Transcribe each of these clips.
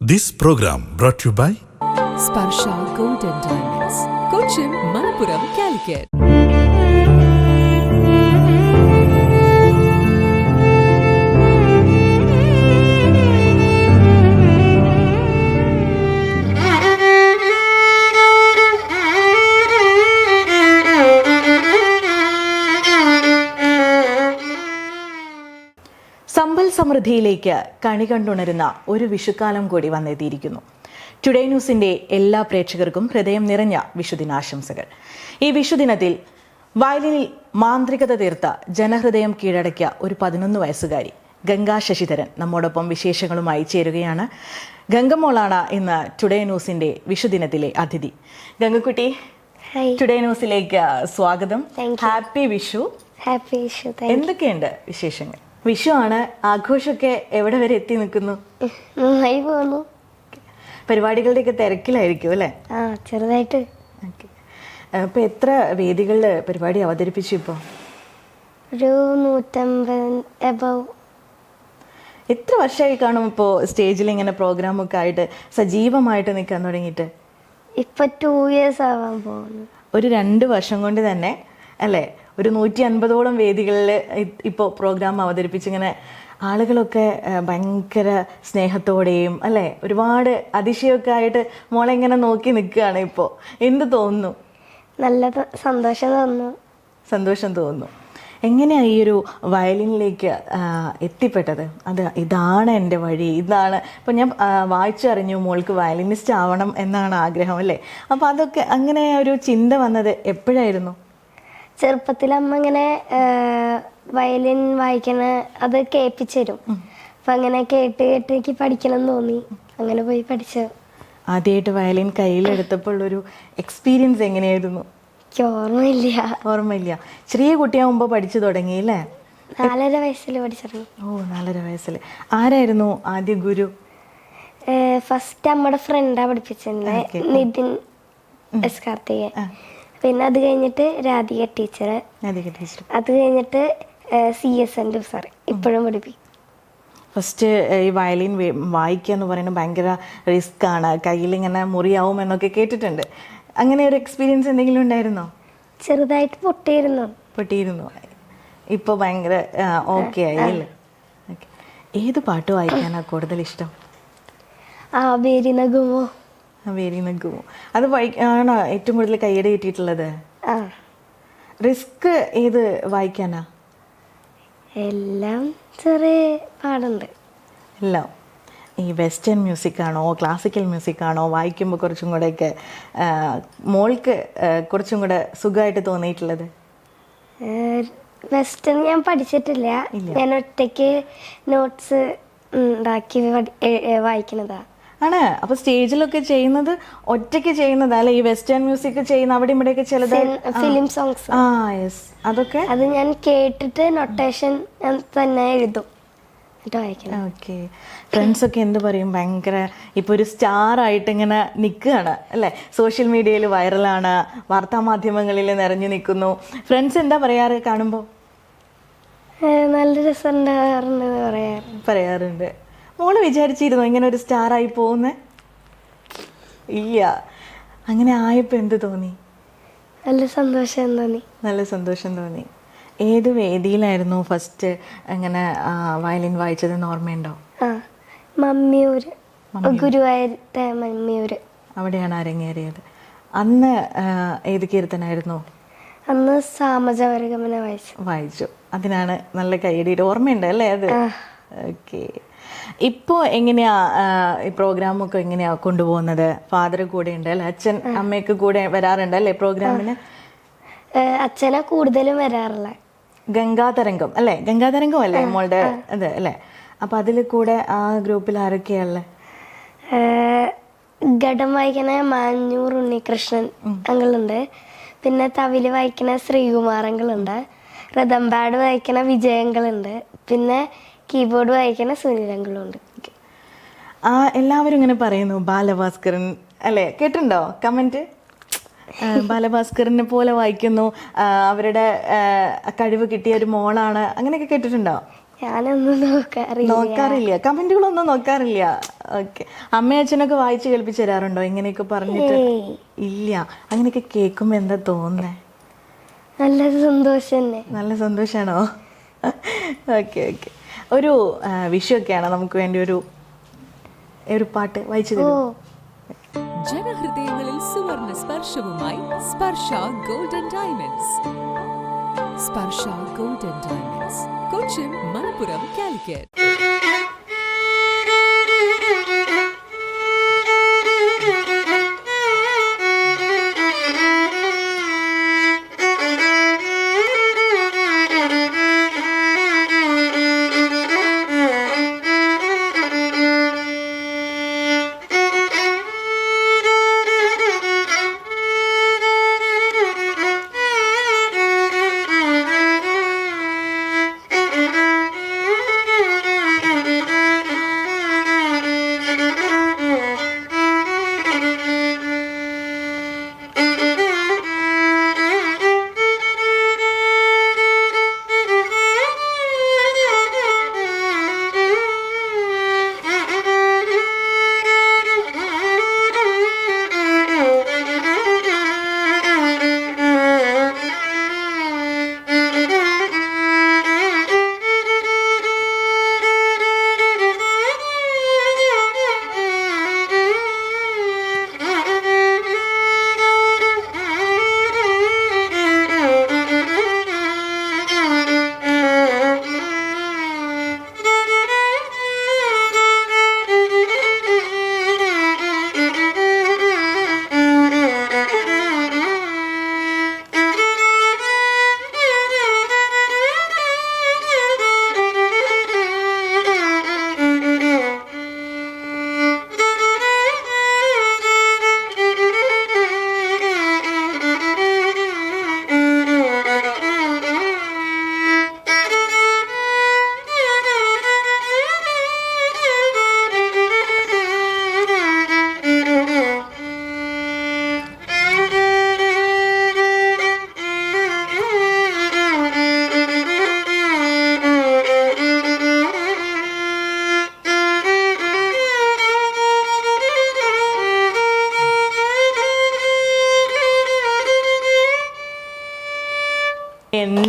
This program brought to you by Sparsha golden diamonds Cochin Malappuram Calicut സമ്പൽ സമൃദ്ധിയിലേക്ക് കണി കണ്ടുണരുന്ന ഒരു വിഷുക്കാലം കൂടി വന്നെത്തിയിരിക്കുന്നു. ടുഡേ ന്യൂസിന്റെ എല്ലാ പ്രേക്ഷകർക്കും ഹൃദയം നിറഞ്ഞ വിഷുദിനാശംസകൾ. ഈ വിഷുദിനത്തിൽ വയലിനിൽ മാന്ത്രികത തീർത്ത ജനഹൃദയം കീഴടക്കിയ ഒരു പതിനൊന്ന് വയസ്സുകാരി ഗംഗാ ശശിധരൻ നമ്മോടൊപ്പം വിശേഷങ്ങളുമായി ചേരുകയാണ്. ഗംഗമോളാണ് ഇന്ന് ടുഡേ ന്യൂസിന്റെ വിഷുദിനത്തിലെ അതിഥി. ഗംഗക്കുട്ടി ടുഡേ ന്യൂസിലേക്ക് സ്വാഗതം. ഹാപ്പി വിഷു. ഹാപ്പി വിഷു. എന്തൊക്കെയുണ്ട് വിശേഷങ്ങൾ? വിഷു ആണ് ആഘോഷമൊക്കെ എവിടെ വരെ എത്തി നിൽക്കുന്നു? നന്നായി പോകുന്നു പരിപാടികളുടെയൊക്കെ തിരക്കിലായിരിക്കും അല്ലേ? ആ ചെറുതായിട്ട്. ഓക്കെ. ഇപ്പൊ എത്ര വേദികളിൽ പരിപാടി അവതരിപ്പിച്ചു ഇപ്പോൾ ഒരു നൂറ്റമ്പത് എബവ് എത്ര വർഷമായി കാണും ഇപ്പോ സ്റ്റേജിൽ ഇങ്ങനെ പ്രോഗ്രാം ഒക്കെ ആയിട്ട് സജീവമായിട്ട് നിൽക്കാൻ തുടങ്ങിയിട്ട്? ഇപ്പൊ ടു ഇയേഴ്സ് ആവാൻ പോകുന്നു ഒരു രണ്ട് വർഷം കൊണ്ട് തന്നെ അല്ലേ? ഒരു നൂറ്റി അൻപതോളം വേദികളിൽ ഇപ്പോൾ പ്രോഗ്രാം അവതരിപ്പിച്ചിങ്ങനെ ആളുകളൊക്കെ ഭയങ്കര സ്നേഹത്തോടെയും അല്ലേ? ഒരുപാട് അതിശയമൊക്കെ ആയിട്ട് മോളെ ഇങ്ങനെ നോക്കി നിൽക്കുകയാണ് ഇപ്പോൾ എന്ത് തോന്നുന്നു? നല്ല സന്തോഷം തോന്നുന്നു. സന്തോഷം തോന്നുന്നു. എങ്ങനെയാണ് ഈ ഒരു വയലിനിലേക്ക് എത്തിപ്പെട്ടത്? അത് ഇതാണ് എന്റെ വഴി ഇതാണ്. ഇപ്പം ഞാൻ വായിച്ചറിഞ്ഞു മോൾക്ക് വയലിനിസ്റ്റ് ആവണം എന്നാണ് ആഗ്രഹം അല്ലേ? അപ്പം അതൊക്കെ അങ്ങനെ ഒരു ചിന്ത വന്നത് എപ്പോഴായിരുന്നു? ചെറുപ്പത്തിൽ അമ്മ ഇങ്ങനെ വയലിൻ വായിക്കണ അത് കേൾപ്പിച്ചരും അപ്പൊ അങ്ങനെ കേട്ട് കേട്ട് എനിക്ക് പഠിക്കണം തോന്നി. അങ്ങനെ പോയി പഠിച്ചു. ആദ്യമായിട്ട് വയലിൻ കയ്യിലെടുത്തപ്പോൾ ഒരു എക്സ്പീരിയൻസ് എങ്ങനെയായിരുന്നു? എനിക്ക് ഓർമ്മയില്ല. ഓർമ്മയില്ല. ചെറിയ കുട്ടിയാകുമ്പോൾ പഠിച്ചു തുടങ്ങി അല്ലേ? നാലര വയസ്സിൽ പഠിച്ചിറങ്ങി. ഓ നാലര വയസ്സിൽ ആരായിരുന്നു ആദ്യ ഗുരു? ഫസ്റ്റ് നമ്മുടെ ഫ്രണ്ടാ പഠിപ്പിച്ചിരുന്നെ Okay. നിതിൻ എസ് കാർത്തികൻ. പിന്നെ അത് കഴിഞ്ഞിട്ട് രാധിക ടീച്ചർ രാധിക ടീച്ചർ അത് കഴിഞ്ഞിട്ട് സി എസ് എൻ സാർ ഇപ്പോഴും പഠിപ്പിക്കും ഫസ്റ്റ് ഈ വയലിൻ വായിക്കുക എന്ന് പറയുന്നത് ഭയങ്കര റിസ്ക് ആണ്. കയ്യിൽ ഇങ്ങനെ മുറിയാവും എന്നൊക്കെ കേട്ടിട്ടുണ്ട്. അങ്ങനെ ഒരു എക്സ്പീരിയൻസ് എന്തെങ്കിലും ഉണ്ടായിരുന്നോ? ചെറുതായിട്ട് പൊട്ടിയിരുന്നു. പൊട്ടിയിരുന്നു. ഇപ്പോൾ ഭയങ്കര ഓക്കെ ആയി അല്ലേ? Okay. ഏത് പാട്ട് വായിക്കാനാണ് കൂടുതൽ ഇഷ്ടം? ആ പേരി നഗുമോ? വേരി നിൽക്കുമോ അത് ആണോ ഏറ്റവും കൂടുതൽ കയ്യടി കിട്ടിയിട്ടുള്ളത്? റിസ്ക് ഏത് വായിക്കാനാ? എല്ലാം ചെറിയ പാടുണ്ട്. എല്ലാം. ഈ വെസ്റ്റേൺ മ്യൂസിക് ആണോ ക്ലാസിക്കൽ മ്യൂസിക് ആണോ വായിക്കുമ്പോൾ കുറച്ചും കൂടെയൊക്കെ മോൾക്ക് കുറച്ചും കൂടെ സുഖമായിട്ട് തോന്നിയിട്ടുള്ളത്? വെസ്റ്റേൺ ഞാൻ പഠിച്ചിട്ടില്ല. ഞാൻ ഒറ്റയ്ക്ക് നോട്ട്സ് ഉണ്ടാക്കി വായിക്കണതാ ആണ്. അപ്പൊ സ്റ്റേജിലൊക്കെ ചെയ്യുന്നത് ഒറ്റയ്ക്ക് ചെയ്യുന്നത്. അല്ലെ ഈ വെസ്റ്റേൺ മ്യൂസിക് ചെയ്യുന്ന അവിടെ ഇവിടെയൊക്കെ ചിലത് ഫിലിം സോങ്സ് ആ യെസ് അതൊക്കെ? അത് ഞാൻ കേട്ടിട്ട് നൊട്ടേഷൻ തന്നെ എഴുതും. ഓക്കെ. ഫ്രണ്ട്സ് ഒക്കെ എന്ത് പറയും? ഭയങ്കര ഇപ്പൊ ഒരു സ്റ്റാർ ആയിട്ട് ഇങ്ങനെ നിൽക്കുകയാണ് അല്ലെ സോഷ്യൽ മീഡിയയിൽ വൈറലാണ് വാർത്താ മാധ്യമങ്ങളിൽ നിറഞ്ഞു നിൽക്കുന്നു ഫ്രണ്ട്സ് എന്താ പറയാറ് കാണുമ്പോൾ നല്ല രസം പറയാറുണ്ട്. പറയാറുണ്ട്. മോൾ വിചാരിച്ചിരുന്നു ഇങ്ങനെ ഒരു സ്റ്റാർ ആയി പോകുന്നേ? ഇല്ല. അങ്ങനെ ആയപ്പോൾ എന്ത് തോന്നി? നല്ല സന്തോഷം തോന്നി. നല്ല സന്തോഷം തോന്നി. ഏത് വേദിയിലായിരുന്നു ഫസ്റ്റ് അങ്ങനെ വയലിൻ വായിച്ചതെന്ന് ഓർമ്മയുണ്ടോ? മമ്മിയൂര്. ഗുരുവായൂരത്തെ മമ്മിയൂര്. അവിടെയാണ് അരങ്ങേറിയത്. അന്ന് ഏത് കീർത്തനായിരുന്നു? അന്ന് സാമജവരഗമന വായിച്ചു. വായിച്ചു. അതിനാണ് നല്ല കൈയടിയുടെ ഓർമ്മയുണ്ട് അല്ലേ അത്? ഓക്കെ. ഇപ്പോൾ എങ്ങനെയാ ഈ പ്രോഗ്രാമൊക്കെ എങ്ങനെയാ കൊണ്ടുപോകുന്നത്? ഫാദർ കൂടെ ഉണ്ട് അല്ലേ? അച്ഛൻ അമ്മയൊക്കെ കൂടെ വരാറുണ്ട് അല്ലേ പ്രോഗ്രാമിന്? അച്ഛനാ കൂടുതലും വരാറില്ല ഗംഗാതരംഗം അല്ലേ? ഗംഗാതരംഗം അല്ലേ മോളുടെ അതെ അല്ലേ? അപ്പൊ അതിൽ കൂടെ ആ ഗ്രൂപ്പിൽ ആരൊക്കെയാണ് ഏ, ഘടം വായിക്കണ മാഞ്ഞൂർ ഉണ്ണികൃഷ്ണൻ അങ്കിളുണ്ട്. പിന്നെ തവിൽ വായിക്കണ ശ്രീകുമാർ അങ്കിളുണ്ട്. റതം പാഡ് വായിക്കണ വിജയങ്ങളുണ്ട് പിന്നെ കീബോർഡ് വായിക്കുന്ന സുനിൽ അങ്കിളുണ്ട് ആ എല്ലാവരും ഇങ്ങനെ പറയുന്നു ബാലഭാസ്കരൻ അല്ലേ? കേട്ടുണ്ടോ കമന്റ്? ബാലഭാസ്കറിനെ പോലെ വായിക്കുന്നു. അവരുടെ കഴിവ് കിട്ടിയ ഒരു മോളാണ്. അങ്ങനെയൊക്കെ കേട്ടിട്ടുണ്ടോ? ഞാനൊന്നും നോക്കാറില്ല. നോക്കാറില്ല. കമന്റുകളൊന്നും നോക്കാറില്ല. ഓക്കെ. അമ്മയും അച്ഛനൊക്കെ വായിച്ച് കേൾപ്പിച്ച് തരാറുണ്ടോ? ഇങ്ങനെയൊക്കെ പറഞ്ഞിട്ട്? ഇല്ല. അങ്ങനെയൊക്കെ കേൾക്കുമ്പോ എന്താ തോന്നുന്നേ? നല്ല സന്തോഷം നല്ല സന്തോഷാണോ? Okay okay. ഒരു വിഷയൊക്കെയാണ് നമുക്ക് വേണ്ടി ഒരു ഒരു പാട്ട് വായിച്ചു തരും ജനഹൃദയങ്ങളിൽ സുവർണ സ്പർശവുമായി Sparsha golden diamonds. Sparsha golden diamonds. Cochin Malappuram Calicut.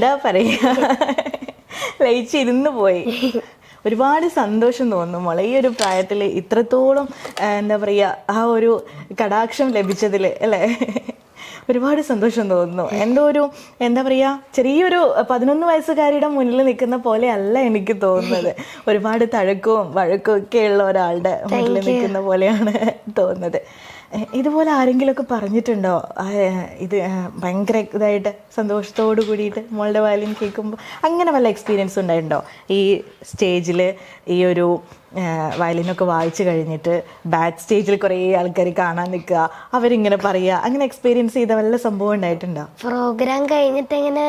എന്താ പറയുക ലയിച്ചിരുന്നു പോയി. ഒരുപാട് സന്തോഷം തോന്നുന്നു. മോളെ ഈ ഒരു പ്രായത്തിൽ ഇത്രത്തോളം എന്താ പറയുക ആ ഒരു കടാക്ഷം ലഭിച്ചതിൽ അല്ലേ? ഒരുപാട് സന്തോഷം തോന്നുന്നു. എന്തോ ഒരു എന്താ പറയുക ചെറിയൊരു പതിനൊന്ന് വയസ്സുകാരിയുടെ മുന്നിൽ നിൽക്കുന്ന പോലെ അല്ല എനിക്ക് തോന്നുന്നത്. ഒരുപാട് തഴക്കവും വഴക്കവും ഒക്കെ ഉള്ള ഒരാളുടെ മുന്നിൽ നിൽക്കുന്ന പോലെയാണ് തോന്നുന്നത്. ഇതുപോലെ ആരെങ്കിലുമൊക്കെ പറഞ്ഞിട്ടുണ്ടോ? ഇത് ഭയങ്കര ഇതായിട്ട് സന്തോഷത്തോട് കൂടിയിട്ട് മോളുടെ വയലിൻ കേൾക്കുമ്പോൾ അങ്ങനെ വല്ല എക്സ്പീരിയൻസ് ഉണ്ടായിട്ടുണ്ടോ? ഈ സ്റ്റേജിൽ ഈ ഒരു വയലിനൊക്കെ വായിച്ചു കഴിഞ്ഞിട്ട് ബാക്ക് സ്റ്റേജിൽ കുറേ ആൾക്കാർ കാണാൻ നിൽക്കുക അവരിങ്ങനെ പറയുക അങ്ങനെ എക്സ്പീരിയൻസ് ചെയ്ത വല്ല സംഭവം ഉണ്ടായിട്ടുണ്ടോ? പ്രോഗ്രാം കഴിഞ്ഞിട്ട് ഇങ്ങനെ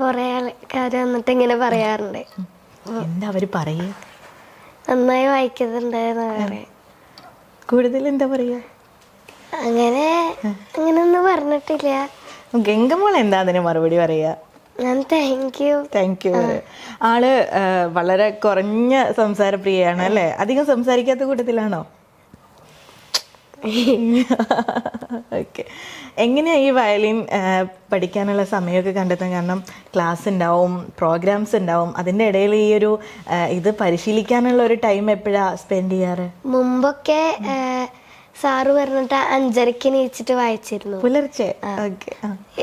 കുറേ ആൾക്കാർ വന്നിട്ട് ഇങ്ങനെ പറയാറുണ്ട്. എന്താ അവർ പറയുക? നന്നായി വായിക്കുന്നുണ്ട് എന്ന് പറയാം. കൂടുതൽ എന്താ പറയുക? അങ്ങനെ അങ്ങനൊന്നും പറഞ്ഞിട്ടില്ല. ഗംഗമോൾ എന്താ അതിന് മറുപടി പറയുക ഞാൻ താങ്ക് യു താങ്ക് യു ആൾ വളരെ കുറഞ്ഞ സംസാരപ്രിയയാണ് അല്ലേ? അധികം സംസാരിക്കാത്ത കൂട്ടത്തിലാണോ? ഓക്കെ എങ്ങനെയാ ഈ വയലിൻ പഠിക്കാനുള്ള സമയമൊക്കെ കണ്ടെത്താൻ കാരണം ക്ലാസ് ഉണ്ടാവും പ്രോഗ്രാംസ് ഉണ്ടാവും. അതിന്റെ ഇടയിൽ ഈ ഒരു ഇത് പരിശീലിക്കാനുള്ള ഒരു ടൈം എപ്പോഴാ സ്പെൻഡ് ചെയ്യാറ്? മുമ്പൊക്കെ സാറ് പറഞ്ഞിട്ട് അഞ്ചരക്ക് നീച്ചിട്ട് വായിച്ചിരുന്നു. പുലർച്ചെ?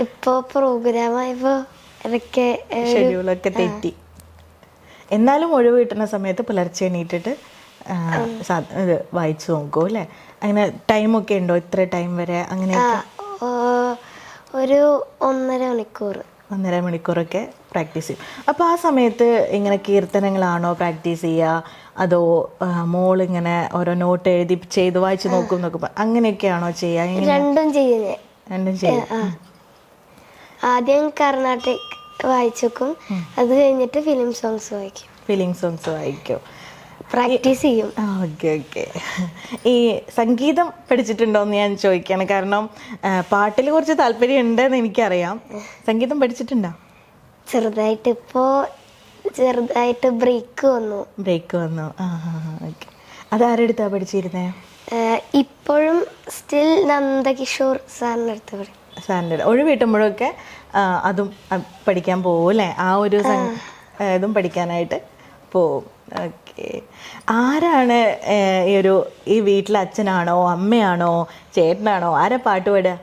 ഇപ്പോ പ്രോഗ്രാം ആയപ്പോ ഇടയ്ക്ക് ഷെഡ്യൂളൊക്കെ തെറ്റി. എന്നാലും ഒഴിവ് കിട്ടുന്ന സമയത്ത് പുലർച്ചെ എണീറ്റിട്ട് ഇത് വായിച്ചു നോക്കൂ അല്ലേ? അങ്ങനെ ഒക്കെ ഉണ്ടോ? ഇത്ര ടൈം വരെ അങ്ങനെ ഒരു ഒന്നര മണിക്കൂർ. ഒന്നര മണിക്കൂറൊക്കെ പ്രാക്ടീസ് ചെയ്യും. അപ്പോൾ ആ സമയത്ത് ഇങ്ങനെ കീർത്തനങ്ങളാണോ പ്രാക്ടീസ് ചെയ്യുക? അതോ മോളിങ്ങനെ ഓരോ നോട്ട് എഴുതി ചെയ്ത് വായിച്ച് നോക്കും എന്നൊക്കെ അങ്ങനെയൊക്കെയാണോ ചെയ്യാ രണ്ടും രണ്ടും ചെയ്യും. ആദ്യം കർണാട്ടിക് വായിച്ചേക്കും. അത് കഴിഞ്ഞിട്ട് ഫിലിം സോങ്സ് വായിക്കും. ഫിലിം സോങ്സ് വായിക്കും. പ്രാക്ടീസ് ചെയ്യും. Okay okay. ഈ സംഗീതം പഠിച്ചിട്ടുണ്ടോ എന്ന് ഞാൻ ചോദിക്കുകയാണ് കാരണം പാട്ടിൽ കുറച്ച് താല്പര്യം ഉണ്ടെന്ന് എനിക്കറിയാം സംഗീതം പഠിച്ചിട്ടുണ്ടോ? ചെറുതായിട്ട് ഇപ്പോ ചെറുതായിട്ട് ബ്രേക്ക് വന്നു. ബ്രേക്ക് വന്നു. ആ ആ അത് അതാരെടുത്താ പഠിച്ചിരുന്നേ? ഇപ്പോഴും സ്റ്റിൽ നന്ദകിഷോർ സാറിന്റെ അടുത്ത് പറയും സാറിന്റെ ഒഴിവ് കിട്ടുമ്പോഴൊക്കെ അതും പഠിക്കാൻ അല്ലേ? ആ ഒരു ഇതും പഠിക്കാനായിട്ട് പോവും. ഓക്കെ ആരാണ് ഈ ഒരു ഈ വീട്ടിലെ അച്ഛനാണോ അമ്മയാണോ ചേട്ടനാണോ? ആരാ പാട്ട് പാടുക?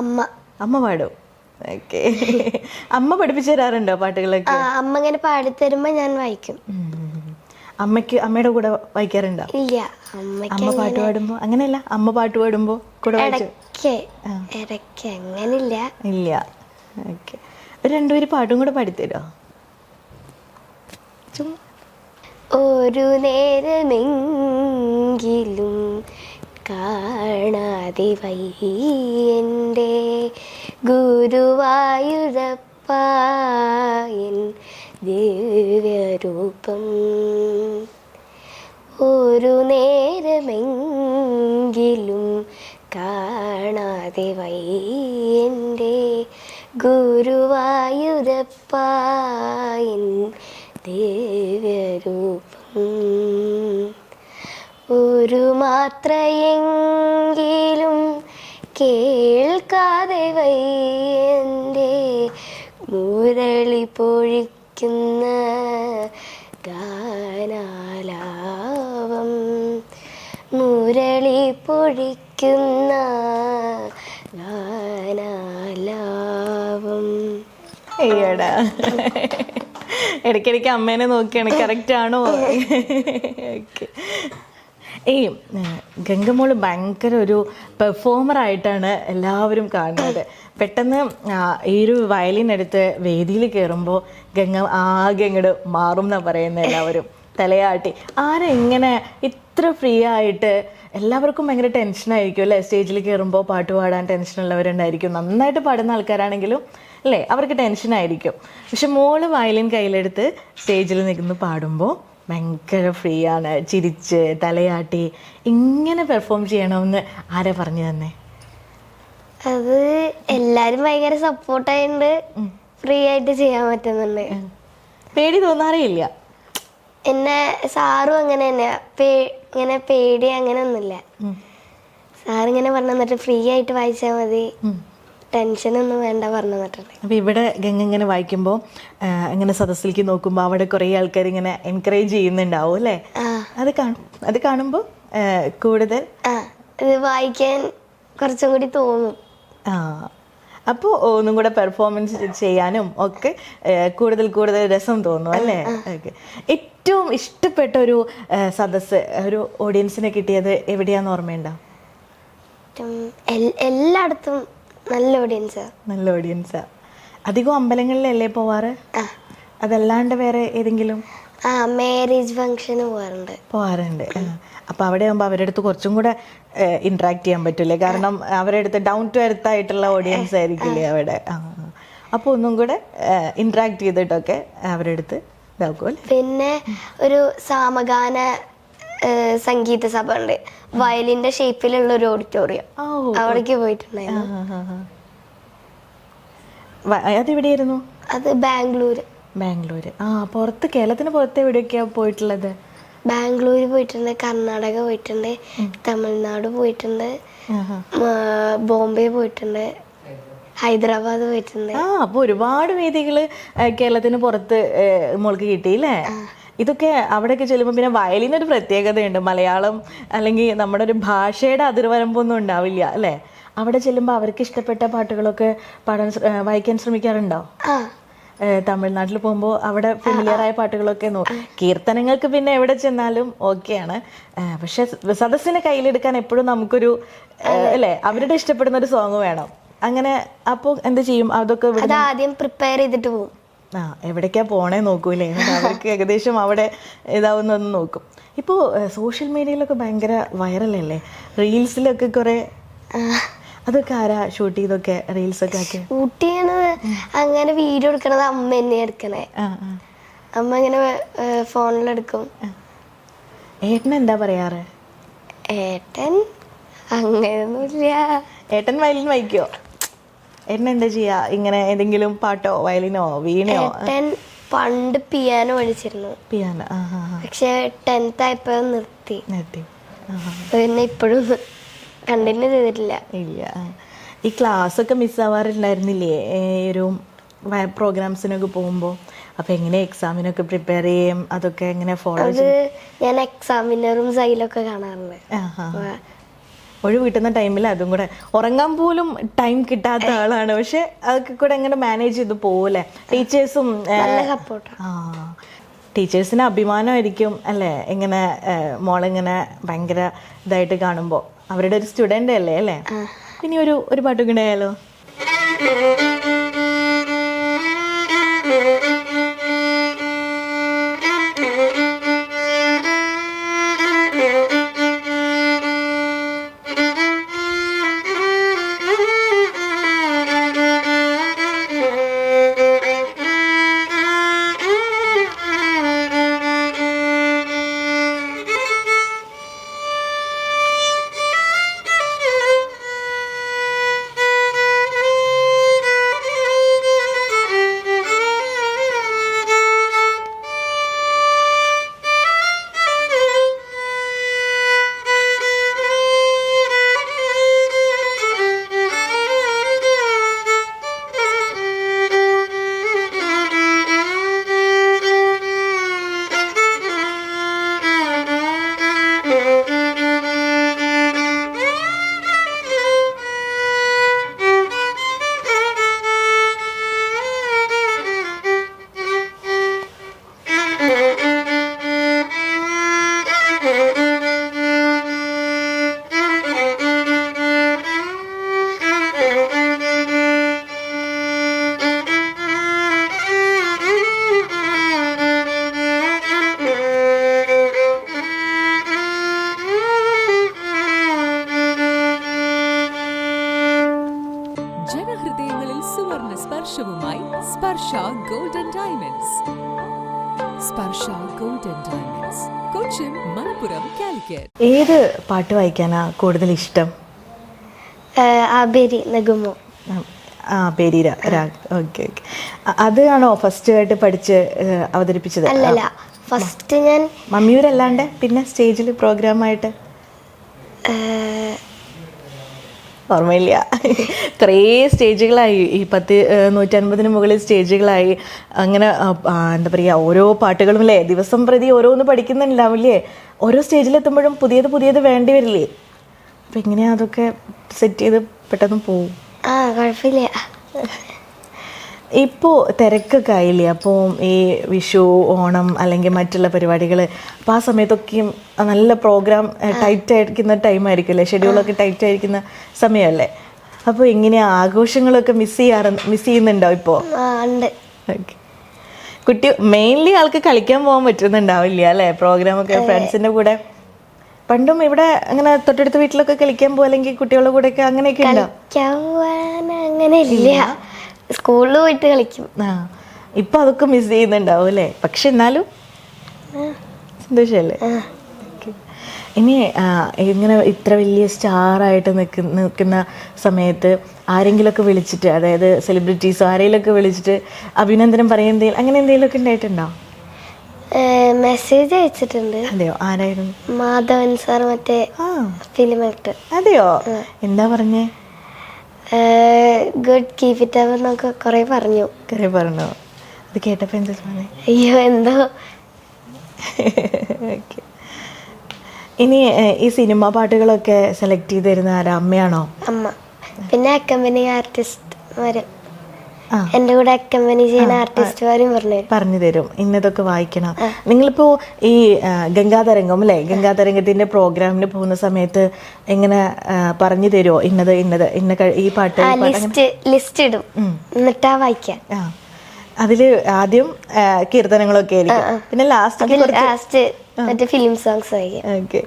അമ്മ. അമ്മ പാടും. ഓക്കെ. അമ്മ പഠിപ്പിച്ചു തരാറുണ്ടോ പാട്ടുകളൊക്കെ? അമ്മ ഇങ്ങനെ പാടിത്തരുമ്പോ ഞാൻ വായിക്കും. അമ്മയ്ക്ക് അമ്മയുടെ കൂടെ വായിക്കാറുണ്ടോ? ഇല്ല അമ്മ പാട്ട് പാടുമ്പോ? അങ്ങനെയല്ല അമ്മ പാട്ട് പാടുമ്പോ കൂടെ ഇടയ്ക്ക് അങ്ങനില്ല ഇല്ല. ഓക്കെ. ഒരു രണ്ടുപേര് പാട്ടും കൂടെ പാടിത്തരോ ഒരു നേരമെങ്കിലും കാണാതെ വയ്യന്റെ ഗുരുവായൂരപ്പായൻ ദിവ്യരൂപം. ഒരു നേരമെങ്കിലും കാണാതെ വൈന്റെ ഗുരുവായൂരപ്പായൻ ദിവ്യരൂപം. ഒരു മാത്രയെങ്കിലും കേൾക്കാതെ വയ്യന്റെ മുരളി പൊഴിക്കുന്ന ഗാനാലാവം മുരളി പൊഴിക്കുന്ന ഗാനാലാവം അയ്യടാ. ഇടയ്ക്കിടയ്ക്ക് അമ്മേനെ നോക്കിയാണ്. കറക്റ്റ് ആണോ? ഓക്കെ ഏയ് ഗംഗമോൾ ഭയങ്കര ഒരു പെർഫോമർ ആയിട്ടാണ് എല്ലാവരും കാണുന്നത്. പെട്ടെന്ന് ഈ ഒരു വയലിൻ എടുത്ത് വേദിയിൽ കയറുമ്പോൾ ഗംഗ ആകെ അങ്ങോട്ട് മാറും എന്നാണ് പറയുന്നത് എല്ലാവരും. തലയാട്ടി. ആരെങ്ങനെ ഇത്ര ഫ്രീ ആയിട്ട് എല്ലാവർക്കും ഭയങ്കര ടെൻഷനായിരിക്കും അല്ലേ? സ്റ്റേജിൽ കയറുമ്പോൾ പാട്ട് പാടാൻ ടെൻഷനുള്ളവരുണ്ടായിരിക്കും. നന്നായിട്ട് പാടുന്ന ആൾക്കാരാണെങ്കിലും അല്ലേ? അവർക്ക് ടെൻഷനായിരിക്കും. പക്ഷെ മോൾ വയലിൻ കയ്യിലെടുത്ത് സ്റ്റേജിൽ നിൽക്കുന്നു പാടുമ്പോൾ ഭയങ്കര ഫ്രീ ആണ്. ചിരിച്ച് തലയാട്ടി ഇങ്ങനെ പെർഫോം ചെയ്യണമെന്ന് ആരാ പറഞ്ഞു തന്നെ? അത് എല്ലാരും ഭയങ്കര സപ്പോർട്ടായിട്ട് ഫ്രീ ആയിട്ട് ചെയ്യാൻ പറ്റുന്നുണ്ട്. പേടി തോന്നാറേയില്ല. എന്നെ സാറും അങ്ങനെ തന്നെയാ. പേ ഇങ്ങനെ പേടി അങ്ങനെ ഒന്നുമില്ല. സാറിങ്ങനെ പറഞ്ഞു തന്നിട്ട് ഫ്രീ ആയിട്ട് വായിച്ചാൽ മതി. ടെൻഷനൊന്നും വേണ്ട പറഞ്ഞു തന്നിട്ടുണ്ട് അപ്പോൾ ഇവിടെ ഗംഗ ഇങ്ങനെ വായിക്കുമ്പോൾ ഇങ്ങനെ സദസ്സിലേക്ക് നോക്കുമ്പോൾ അവിടെ കുറേ ആൾക്കാർ ഇങ്ങനെ എൻകറേജ് ചെയ്യുന്നുണ്ടാവും അല്ലേ? അത് കാണും. അത് കാണുമ്പോൾ കൂടുതൽ? ഇത് വായിക്കാൻ കുറച്ചും കൂടി തോന്നും. ആ. അപ്പോൾ ഒന്നും കൂടെ പെർഫോമൻസ് ചെയ്യാനും ഒക്കെ കൂടുതൽ കൂടുതൽ രസം തോന്നും അല്ലേ? ഓക്കെ. ഏറ്റവും ഇഷ്ടപ്പെട്ട ഒരു സദസ്സ് ഒരു ഓഡിയൻസിനെ കിട്ടിയത് എവിടെയാന്ന് ഓർമ്മയുണ്ടോ? ഉം, എൽ- എല്ലായിടത്തും നല്ല ഓഡിയൻസാ നല്ല ഓഡിയൻസാ അധികം അമ്പലങ്ങളിലല്ലേ പോവാറ്? അതല്ലാണ്ട് വേറെ ഏതെങ്കിലും? ആ മാരേജ് ഫങ്ഷന് പോവാറുണ്ട്. പോവാറുണ്ട്. അപ്പോൾ അപ്പൊ അവിടെ ആകുമ്പോൾ അവരുടെ അടുത്ത് കുറച്ചും കൂടെ ഇന്ററാക്ട് ചെയ്യാൻ പറ്റൂലേ? കാരണം അവരുടെ അടുത്ത് ഡൗൺ ടു എർത്ത് ആയിട്ടുള്ള ഓഡിയൻസ് ആയിരിക്കില്ലേ അവിടെ? അപ്പൊ അപ്പോൾ ഒന്നും കൂടെ ഇന്ററാക്ട് ചെയ്തിട്ടൊക്കെ അവരുടെ അടുത്ത് ഇതാക്കുമല്ലേ പിന്നെ ഒരു സാമഗാന സംഗീത സഭ ഉണ്ട്. വയലിന്റെ ഷേപ്പിലുള്ള ഒരു ഓഡിറ്റോറിയം. അവിടേക്ക് പോയിട്ടുണ്ടായിരുന്നു. അതെവിടെയായിരുന്നു? അത് ബാംഗ്ലൂര്. ബാംഗ്ലൂര്. ആ പുറത്ത് കേരളത്തിന് പുറത്ത് എവിടെയൊക്കെയാ പോയിട്ടുള്ളത്? ബാംഗ്ലൂര് പോയിട്ടുണ്ട് കർണാടക പോയിട്ടുണ്ട് തമിഴ്നാട് പോയിട്ടുണ്ട് ബോംബെ പോയിട്ടുണ്ട് ഹൈദരാബാദ് പോയിട്ടുണ്ട്. ആ അപ്പൊ ഒരുപാട് വേദികൾ കേരളത്തിന് പുറത്ത് മോൾക്ക് കിട്ടിയില്ലേ? ഇതൊക്കെ അവിടെയൊക്കെ ചെല്ലുമ്പോൾ പിന്നെ വയലിനൊരു പ്രത്യേകതയുണ്ട്. മലയാളം അല്ലെങ്കിൽ നമ്മുടെ ഒരു ഭാഷയുടെ അതിർവരമ്പൊന്നും ഉണ്ടാവില്ല അല്ലേ? അവിടെ ചെല്ലുമ്പോൾ അവർക്ക് ഇഷ്ടപ്പെട്ട പാട്ടുകളൊക്കെ പാടാൻ വായിക്കാൻ ശ്രമിക്കാറുണ്ടോ? തമിഴ്നാട്ടിൽ പോകുമ്പോൾ അവിടെ ഫെമിലിയർ ആയ പാട്ടുകളൊക്കെ നോക്കും കീർത്തനങ്ങൾക്ക് പിന്നെ എവിടെ ചെന്നാലും ഓക്കെയാണ്. പക്ഷെ സദസ്സിനെ കയ്യിലെടുക്കാൻ എപ്പോഴും നമുക്കൊരു അല്ലേ? അവരുടെ ഇഷ്ടപ്പെടുന്ന ഒരു സോങ് വേണം. അങ്ങനെ അപ്പോൾ എന്ത് ചെയ്യും? അതൊക്കെ ആദ്യം പ്രിപ്പയർ ചെയ്തിട്ട് പോകും ആ എവിടേക്കാ പോണേ നോക്കൂലേ? അവർക്ക് ഏകദേശം അവിടെ ഇതാവുന്നതെന്ന് നോക്കും. ഇപ്പോൾ സോഷ്യൽ മീഡിയയിലൊക്കെ ഭയങ്കര വൈറലല്ലേ? റീൽസിലൊക്കെ കുറെ അതൊക്കെ ആരാ ഷൂട്ട് ചെയ്തൊക്കെ റീൽസ് ഒക്കെ ആക്കി? ഷൂട്ട് ചെയ്യണത് അങ്ങനെ വീഡിയോ എടുക്കണത് അമ്മ തന്നെ എടുക്കണേ. അമ്മ ഇങ്ങനെ ഫോണിലെടുക്കും ഏട്ടൻ എന്താ പറയാറ്? ഏട്ടൻ അങ്ങനെയൊന്നുമില്ല. ഏട്ടൻ വയലിൻ വായിക്കോ ഏട്ടൻ എന്താ ചെയ്യാ? ഇങ്ങനെ ഏതെങ്കിലും പാട്ടോ വയലിനോ വീണയോ? ഏട്ടൻ പണ്ട് പിയാനോ പഠിച്ചിരുന്നു പിയാനോ പക്ഷെ ടെൻത്ത് ആയപ്പോ നിർത്തി. നിർത്തി. പിന്നെ ഇപ്പോഴും കണ്ടിന്യൂ ചെയ്തിട്ടില്ല. ഇല്ല. ഈ ക്ലാസ് ഒക്കെ മിസ്സാവാറുണ്ടായിരുന്നില്ലേ? ഈ ഒരു പ്രോഗ്രാംസിനൊക്കെ പോകുമ്പോൾ അപ്പൊ എങ്ങനെ എക്സാമിനൊക്കെ പ്രിപ്പയർ ചെയ്യും? അതൊക്കെ എങ്ങനെ ഫോളോ ചെയ്യും? ഞാൻ എക്സാമിനറും സൈലൊക്കെ കാണാറുണ്ട്. ഒഴിവ് കിട്ടുന്ന ടൈമിൽ അതും കൂടെ. ഉറങ്ങാൻ പോലും ടൈം കിട്ടാത്ത ആളാണ്. പക്ഷെ അതൊക്കെ കൂടെ എങ്ങനെ മാനേജ് ചെയ്ത് പോലെ ടീച്ചേഴ്സും ആ. ടീച്ചേഴ്സിന് അഭിമാനമായിരിക്കും അല്ലേ? ഇങ്ങനെ മോളിങ്ങനെ ഭയങ്കര ഇതായിട്ട് കാണുമ്പോൾ അവരുടെ ഒരു സ്റ്റുഡന്റ് അല്ലേ അല്ലേ? ഇനി ഒരു ഒരു പാട്ടുകൂടെ ആയാലോ സ്പർശ ഡയമണ്ട്സ് കൊച്ചിൻ മലപ്പുറം കാലിക്കറ്റ് ഏത് പാട്ട് വായിക്കാനാ കൂടുതൽ ഇഷ്ടം? ആബേരി നഗുമോ. ആ, രാഗ് ഓക്കെ ഓക്കെ. അതാണോ ഫസ്റ്റ് ആയിട്ട് പഠിച്ച് അവതരിപ്പിച്ചത്? അല്ലല്ല ഫസ്റ്റ് ഞാൻ മമ്മിയൂരല്ലാണ്ട് പിന്നെ സ്റ്റേജിൽ പ്രോഗ്രാമായിട്ട് ഓർമ്മയില്ല. കുറേ സ്റ്റേജുകളായി. ഈ പത്ത് നൂറ്റൻപതിന് മുകളിൽ സ്റ്റേജുകളായി. അങ്ങനെ എന്താ പറയുക ഓരോ പാട്ടുകളും അല്ലേ ദിവസം പ്രതി ഓരോന്ന് പഠിക്കുന്നുണ്ടാവില്ലേ? ഓരോ സ്റ്റേജിലെത്തുമ്പോഴും പുതിയത് പുതിയത് വേണ്ടി വരില്ലേ? അപ്പം എങ്ങനെയാ അതൊക്കെ സെറ്റ് ചെയ്ത് പെട്ടെന്ന് പോവും? ആ കുഴപ്പമില്ല. ഇപ്പോൾ തിരക്കൊക്കെ ആയില്ലേ അപ്പോൾ ഈ വിഷു ഓണം അല്ലെങ്കിൽ മറ്റുള്ള പരിപാടികൾ അപ്പോൾ ആ സമയത്തൊക്കെയും നല്ല പ്രോഗ്രാം ടൈറ്റ് ആയിരിക്കുന്ന ടൈമായിരിക്കുമല്ലേ ഷെഡ്യൂളൊക്കെ ടൈറ്റ് ആയിരിക്കുന്ന സമയമല്ലേ? അപ്പോൾ എങ്ങനെയാ ആഘോഷങ്ങളൊക്കെ മിസ് ചെയ്യാറ് മിസ് ചെയ്യുന്നുണ്ടോ ഇപ്പോൾ കുട്ടി മെയിൻലി ആൾക്ക് കളിക്കാൻ പോകാൻ പറ്റുന്നുണ്ടാവില്ല അല്ലേ? പ്രോഗ്രാമൊക്കെ ഫ്രണ്ട്സിന്റെ കൂടെ. പണ്ടും ഇവിടെ അങ്ങനെ തൊട്ടടുത്ത വീട്ടിലൊക്കെ കളിക്കാൻ പോകും അല്ലെങ്കിൽ കുട്ടികളുടെ കൂടെയൊക്കെ അങ്ങനെയൊക്കെ ഉണ്ടോ? അങ്ങനെ ഇല്ല. സ്കൂളിൽ പോയിട്ട് കളിക്കും. ആ ഇപ്പൊ അതൊക്കെ മിസ് ചെയ്യുന്നുണ്ടാവും അല്ലേ? പക്ഷെ എന്നാലും സന്തോഷല്ലേ? ഇനി ഇങ്ങനെ ഇത്ര വലിയ സ്റ്റാറായിട്ട് നിൽക്കുന്ന നിൽക്കുന്ന സമയത്ത് ആരെങ്കിലുമൊക്കെ വിളിച്ചിട്ട് അതായത് സെലിബ്രിറ്റീസ് ആരെങ്കിലുമൊക്കെ വിളിച്ചിട്ട് അഭിനന്ദനം പറയുന്നതിൽ അങ്ങനെ എന്തെങ്കിലുമൊക്കെ ഉണ്ടായിട്ടുണ്ടോ? മെസ്സേജ് അയച്ചിട്ടുണ്ട്. അതെയോ? ആരായിരുന്നു? മാധവൻ സാർ മറ്റേ ഫിലിം ആക്ടർ അതെയോ? എന്താ പറഞ്ഞേ? ഗുഡ് കീപ് ഇറ്റ് അവർ എന്നൊക്കെ കുറെ പറഞ്ഞു. കുറേ പറഞ്ഞോ. അത് കേട്ടപ്പോൾ എന്താ തോന്നി അയ്യോ എന്തോ? ഓക്കെ ഇനി ഈ സിനിമ പാട്ടുകളൊക്കെ സെലക്ട് ചെയ്ത് തരുന്ന ആരാ? അമ്മയാണോ? അമ്മ. പിന്നെ അക്കമ്പനി ആർട്ടിസ്റ്റ്മാര് ആ എന്റെ കൂടെ അക്കമ്പനി ചെയ്യുന്ന ആർട്ടിസ്റ്റുമാരും പറഞ്ഞു തരും പറഞ്ഞു തരും. ഇന്നതൊക്കെ വായിക്കണം. നിങ്ങളിപ്പോ ഈ ഗംഗാതരംഗം അല്ലേ? ഗംഗാതരംഗത്തിന്റെ പ്രോഗ്രാമിന് പോകുന്ന സമയത്ത് എങ്ങനെ പറഞ്ഞു തരുമോ ഇന്നത് ഇന്നത് ഇന്ന ഈ പാട്ട്? ലിസ്റ്റ് ലിസ്റ്റ് ഇടും. എന്നിട്ടാ വായിക്കാം. അതിൽ ആദ്യം കീർത്തനങ്ങളൊക്കെ ആയിരിക്കും. പിന്നെ ലാസ്റ്റ് ലാസ്റ്റ് മറ്റേ ഫിലിം സോങ്സ് വായിക്കാം. ഓക്കെ.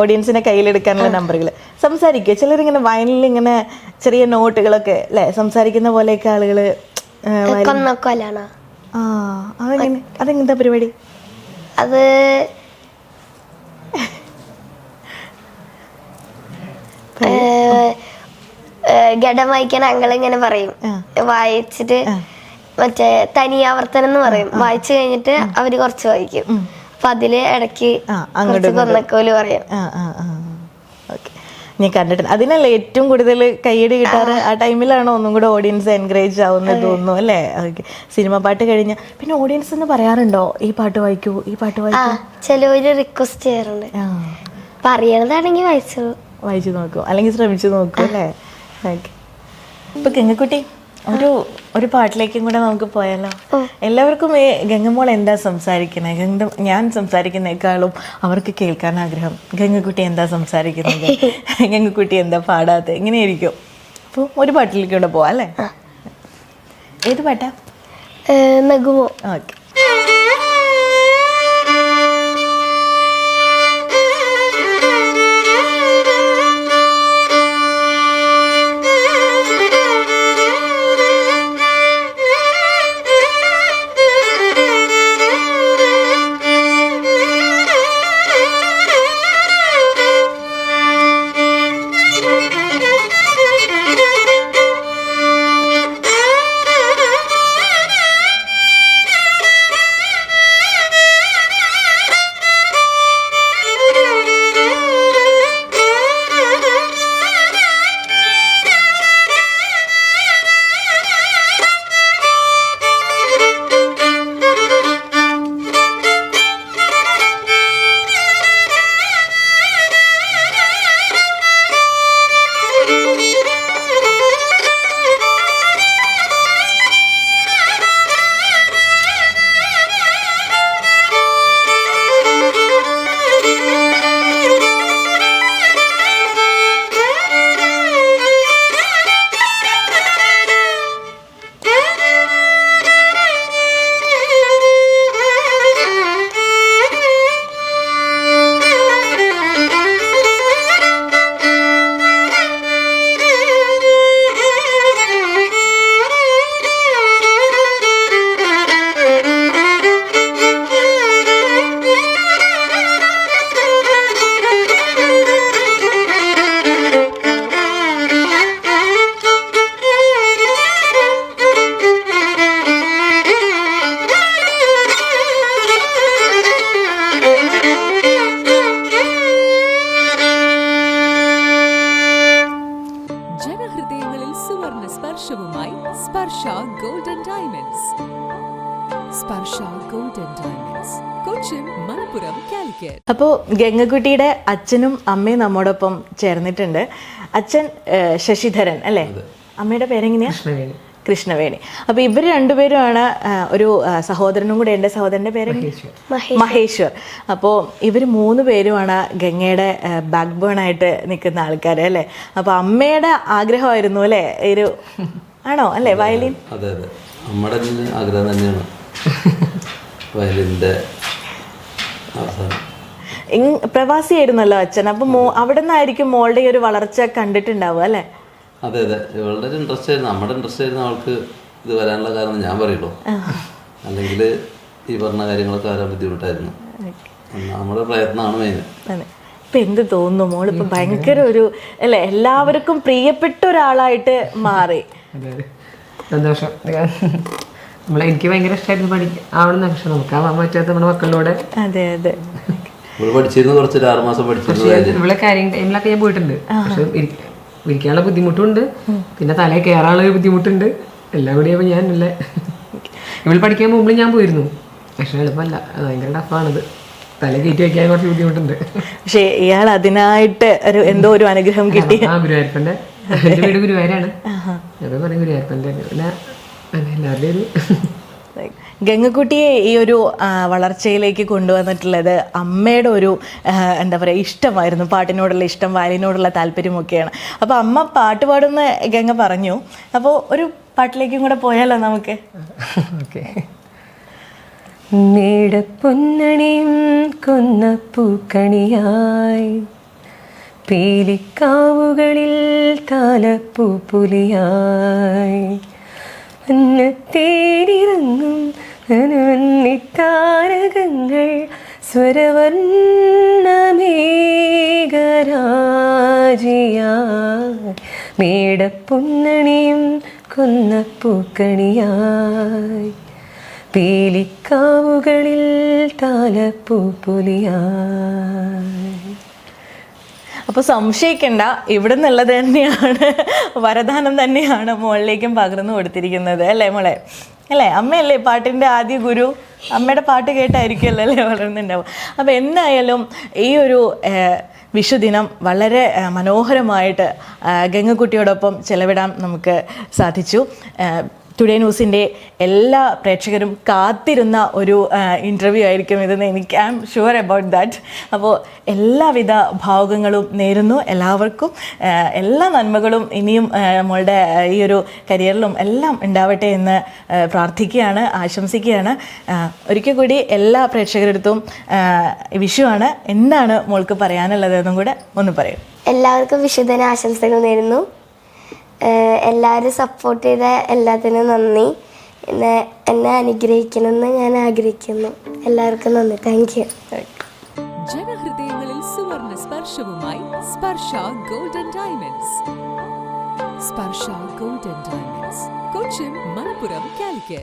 ഓഡിയൻസിനെ കയ്യിലെടുക്കാനുള്ള നമ്പറുകൾ സംസാരിക്കുക. ചിലരിങ്ങനെ വയനിൽ ഇങ്ങനെ ചെറിയ നോട്ടുകളൊക്കെ അല്ലേ സംസാരിക്കുന്ന പോലെയൊക്കെ ആളുകൾ ആ അതെങ്ങനെ? അതെങ്ങനത്തെ പരിപാടി? അത് ഗഡം വായിക്കാൻ അങ്ങളിങ്ങനെ പറയും. വായിച്ചിട്ട് മറ്റേ തനിയാവർത്തനം എന്ന് പറയും. വായിച്ചു കഴിഞ്ഞിട്ട് അവർ കുറച്ച് വായിക്കും. അപ്പൊ അതിൽ ഇടയ്ക്ക് കൊന്നക്കോൽ പറയും. ഞാൻ കണ്ടിട്ടുണ്ട് അതിനല്ലേ ഏറ്റവും കൂടുതൽ കൈയ്യടി കിട്ടാറ്? ആ ടൈമിലാണോ ഒന്നും കൂടെ ഓഡിയൻസ് എൻകറേജ് ആവുന്നത് തോന്നുന്നു അല്ലേ? ഓക്കെ സിനിമ പാട്ട് കഴിഞ്ഞ പിന്നെ ഓഡിയൻസ് എന്ന് പറയാറുണ്ടോ? ഈ പാട്ട് വായിക്കൂ ഈ പാട്ട് വായിക്കൂ? ചിലവര് റിക്വസ്റ്റ് ചെയ്യാറുണ്ട്. പറയണതാണെങ്കിൽ വായിച്ചു വായിച്ചു നോക്കൂ. അല്ലെങ്കിൽ ശ്രമിച്ചു നോക്കൂ അല്ലേ? ഓക്കെ ഇപ്പൊ ഗംഗക്കുട്ടി ഒരു ഒരു പാട്ടിലേക്കും കൂടെ നമുക്ക് പോയാലോ? എല്ലാവർക്കും ഈ ഗംഗമോൾ എന്താ സംസാരിക്കുന്നത് ഗംഗ ഞാൻ സംസാരിക്കുന്നേക്കാളും അവർക്ക് കേൾക്കാൻ ആഗ്രഹം. ഗംഗക്കുട്ടി എന്താ സംസാരിക്കുന്നത്? ഗംഗക്കുട്ടി എന്താ പാടാത്തത് ഇങ്ങനെയായിരിക്കും. അപ്പോൾ ഒരു പാട്ടിലേക്കൂടെ പോവാം അല്ലേ? ഏത് പാട്ടാ? നഗുമോ. ഓക്കെ. ഗംഗക്കുട്ടിയുടെ അച്ഛനും അമ്മയും നമ്മോടൊപ്പം ചേർന്നിട്ടുണ്ട്. അച്ഛൻ ശശിധരൻ അല്ലേ? അമ്മയുടെ പേരെങ്ങനെയാ? കൃഷ്ണവേണി. അപ്പൊ ഇവർ രണ്ടുപേരുമാണ് ഒരു സഹോദരനും കൂടെ എന്റെ സഹോദരന്റെ പേര് മഹേശ്വർ. അപ്പോൾ ഇവർ മൂന്ന് പേരുമാണ് ഗംഗയുടെ ബാക്ക് ബോൺ ആയിട്ട് നിൽക്കുന്ന ആൾക്കാർ അല്ലേ? അപ്പൊ അമ്മയുടെ ആഗ്രഹമായിരുന്നു അല്ലേ? ഒരു ആണോ? അല്ലേ വയലിൻ? അതെ അതെ. നമ്മുടെ തന്നെ ആഗ്രഹം തന്നെയാണ്. വയലിന്റെ അവസാനം. പ്രവാസിയായിരുന്നല്ലോ അച്ഛൻ. അപ്പൊ അവിടെ നിന്നായിരിക്കും മോളുടെ ഈ ഒരു വളർച്ച കണ്ടിട്ടുണ്ടാവുക അല്ലേ? അതെ അതെ. വളരെ ഒരു ഇൻട്രസ്റ്റ് ആയിരുന്നു. നമ്മുടെ ഇൻട്രസ്റ്റ് ആയിരുന്നു അവൾക്ക് ഇത് വരാനുള്ള കാരണം ഞാൻ പറയുള്ളൂ. അല്ലെങ്കിൽ ഈ പറഞ്ഞ കാര്യങ്ങളൊക്കെ വരാൻ ബുദ്ധിമുട്ടായിരുന്നു. നമ്മുടെ പ്രയത്നമാണ് മെയിൻ ഇപ്പൊ എന്ത് തോന്നുന്നു മോളിപ്പോ ഭയങ്കര ഒരു അല്ലെ? എല്ലാവർക്കും പ്രിയപ്പെട്ട ഒരാളായിട്ട് മാറി. സന്തോഷം. നമ്മളെ എനിക്ക് ഭയങ്കര ഇഷ്ടമായിരുന്നു പഠിക്കാൻ ആവണം പക്ഷെ നമുക്ക് ആവാൻ പറ്റാത്ത നമ്മുടെ മക്കളിലൂടെ. അതെ അതെ. ഇവൾ പഠിച്ചിരുന്നു കുറച്ച് ആറുമാസം ആറ് മാസം പഠിച്ചിരുന്നു ഇവിടെ ടൈമിലൊക്കെ ഞാൻ പോയിട്ടുണ്ട്. പക്ഷെ ഇരി- ഇരിക്കാനുള്ള ബുദ്ധിമുട്ടുണ്ട്. പിന്നെ തലയിൽ കയറാനുള്ള ബുദ്ധിമുട്ടുണ്ട്. എല്ലാം കൂടി ആയപ്പോൾ ഞാൻ അല്ലേ? ഇവിടെ പഠിക്കാൻ പോകുമ്പോൾ ഞാൻ പോയിരുന്നു. പക്ഷെ എളുപ്പമല്ല. അത് ഭയങ്കര ടഫാണത്. തല കയറ്റി വെക്കാൻ കുറച്ച് ബുദ്ധിമുട്ടുണ്ട്. പക്ഷേ ഇയാൾ അതിനായിട്ട് ഒരു എന്തോ ഒരു അനുഗ്രഹം കിട്ടി. ആ ഗുരുവായൂരപ്പന്റെ. എന്റെ വീട് ഗുരുവായൂരാണ്. ഞാൻ പറയും ഗുരുവായൂരപ്പന്റെ. പിന്നെ എല്ലാവരുടെയും ഒരു ഗംഗക്കുട്ടിയെ ഈ ഒരു വളർച്ചയിലേക്ക് കൊണ്ടുവന്നിട്ടുള്ളത് അമ്മയുടെ ഒരു എന്താ പറയുക ഇഷ്ടമായിരുന്നു. പാട്ടിനോടുള്ള ഇഷ്ടം വയലിനോടുള്ള താല്പര്യമൊക്കെയാണ്. അപ്പോൾ അമ്മ പാട്ട് പാടുന്ന ഗംഗ പറഞ്ഞു. അപ്പോൾ ഒരു പാട്ടിലേക്കും കൂടെ പോയാലോ നമുക്ക്? ഓക്കെ. മേടപ്പൊന്നണിയും കൊന്ന പൂക്കണിയായി പീലിക്കാവുകളിൽ താലപ്പൂപ്പുലിയായി. തേടിറങ്ങും താരകങ്ങൾ സ്വരവർണമേഘരാജിയായി. മേടപ്പുന്നണിയും കൊന്നപ്പൂക്കണിയായി. പേലിക്കാവുകളിൽ പീലിക്കാവുകളിൽ താലപ്പൂ പൊലിയായി. അപ്പോൾ സംശയിക്കണ്ട ഇവിടെ നിന്നുള്ളത് തന്നെയാണ് വരദാനം തന്നെയാണ് മോളിലേക്കും പകർന്നു കൊടുത്തിരിക്കുന്നത് അല്ലേ മോളെ? അല്ലേ? അമ്മയല്ലേ പാട്ടിന്റെ ആദ്യ ഗുരു? അമ്മയുടെ പാട്ട് കേട്ടായിരിക്കുമല്ലോ അല്ലേ വളർന്നുണ്ടാവും അപ്പോൾ എന്തായാലും ഈ ഒരു വിഷുദിനം വളരെ മനോഹരമായിട്ട് ഗംഗക്കുട്ടിയോടൊപ്പം ചെലവിടാൻ നമുക്ക് സാധിച്ചു. ടുഡേ ന്യൂസിന്റെ എല്ലാ പ്രേക്ഷകരും കാത്തിരുന്ന ഒരു ഇന്റർവ്യൂ ആയിരിക്കും ഇതെന്ന് എനിക്ക് I am sure about that അപ്പോൾ എല്ലാവിധ ഭാവുകങ്ങളും നേരുന്നു എല്ലാവർക്കും. എല്ലാ നന്മകളും ഇനിയും നമ്മളുടെ ഈ ഒരു കരിയറിലും എല്ലാം ഉണ്ടാവട്ടെ എന്ന് പ്രാർത്ഥിക്കുകയാണ് ആശംസിക്കുകയാണ്. ഒരിക്കൽ കൂടി എല്ലാ പ്രേക്ഷകരടുത്തും വിഷുവാണ് എന്താണ് മോൾക്ക് പറയാനുള്ളത് എന്നും കൂടെ ഒന്ന് പറയും. എല്ലാവർക്കും വിഷുദിന ആശംസകൾ നേരുന്നു. എല്ലാവരും സപ്പോർട്ട് ചെയ്ത എല്ലാത്തിനും നന്ദി. എന്നെ എന്നെ അനുഗ്രഹിക്കണമെന്ന് ഞാൻ ആഗ്രഹിക്കുന്നു. എല്ലാവർക്കും നന്ദി. താങ്ക് യു ജനഹൃദയങ്ങളിൽ സുവർണ സ്പർശവുമായി Sparsha golden diamonds Sparsha golden diamonds Cochin Malappuram Calicut.